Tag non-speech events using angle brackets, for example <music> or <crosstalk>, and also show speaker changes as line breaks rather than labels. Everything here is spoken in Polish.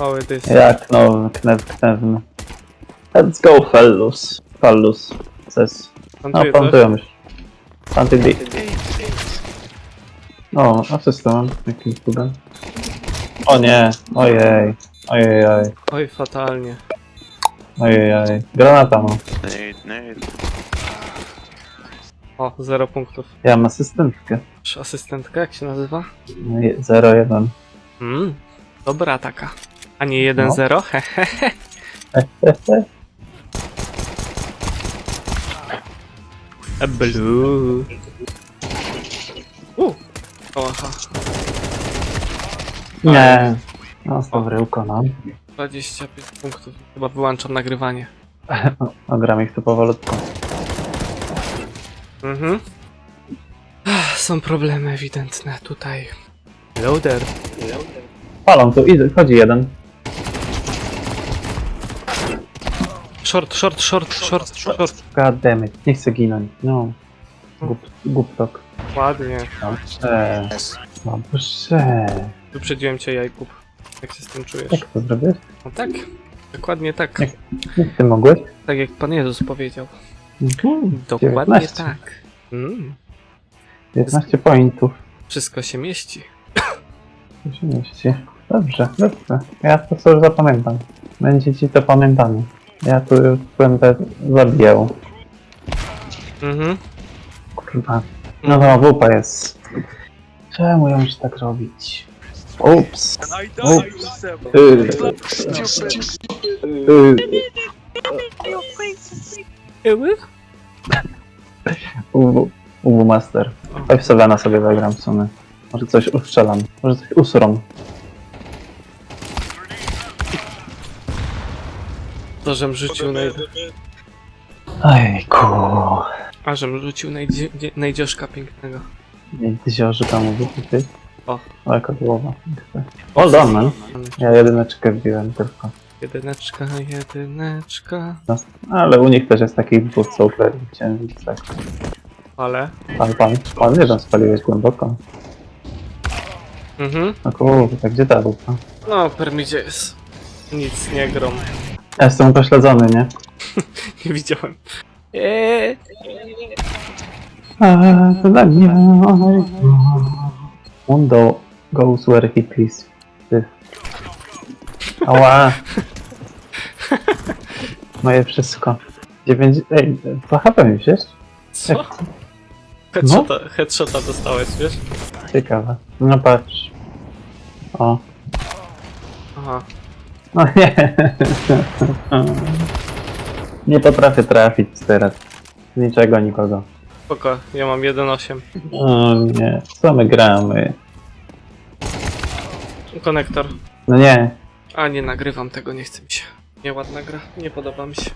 Mały dys.
Jak no, knew, knewny. Let's go, fellus. Fallus. Ses. No,
Plantuję coś.
plantują już. Planty D. O, asystę mam. Jakiś cudem. O nie, ojej. Ojej, ojej.
Oj, fatalnie.
Ojej, ojej. Granata mam.
Nade, nade.
O, zero punktów.
Ja mam asystentkę.
Masz asystentkę, jak się nazywa?
0-1.
Mm, dobra taka. A nie 1-0? <laughs> Hehehe. A Blue. U. O, aha.
Nie. No, z bryłko, no.
25 punktów. Chyba wyłączam nagrywanie. <laughs>
Ogram ich tu powolutku.
Mhm. Ach, Są problemy ewidentne tutaj. Loader.
Palą tu, idzie, chodzi jeden.
Short, short, short, short, short.
God damn it, nie chcę ginąć. No. Gup, guptok.
Ładnie.
Dobrze. Dobrze.
Wyprzedziłem cię, Jakub. Jak się z tym czujesz?
Jak to zrobisz?
No tak. Dokładnie tak.
Jak? Jak ty mogłeś?
Tak jak Pan Jezus powiedział.
Mhm.
Dokładnie
19.
tak. Mm.
19 pointów.
Wszystko się mieści.
To się mieści. Dobrze, dobrze. Ja to sobie zapamiętam. Będzie ci to pamiętane. Ja tu już będę zabijał.
Mhm.
Kurwa. No no, wupa jest. Czemu ja muszę tak robić? Ups. Ups. Yy. Yy.
Eły?
UW, UW Master. Chodź sobie zagram w sumie. Może coś ustrzelam. Może coś usrom.
To, żem rzucił naj...
Ojku.
A, żem rzucił najdzie... najdzioszka pięknego.
Nie dziorze tam mówi ty.
O.
O, jaka głowa. O, done, man. Ja jedyneczkę wbiłem tylko.
Jedyneczka, jedyneczka.
No, ale u nich też jest takich dwóch. Chciałem widzieć tak.
Ale...
Pan, pan, pan nie tam spaliłeś głęboko.
Mhm.
No kurde, gdzie ta wupa?
No, permidzie jest. Nic nie grom.
Ja jestem upośledzony, nie? <laughs>
Nie widziałem. Eee.
A, to dla mnie. Mundo goes where he please. Ty. Ała. Moje wszystko. 9. Ej, 2 HP mi wziąć?
Co? Headshota, headshota dostałeś, wiesz?
Ciekawe. No patrz. O.
Aha.
No nie. Nie potrafię trafić teraz. Niczego, nikogo.
Spoko, ja mam 1.8.
O nie. Co my gramy?
Konektor.
No nie.
A nie nagrywam tego, nie chce mi się. Nieładna gra, nie podoba mi się.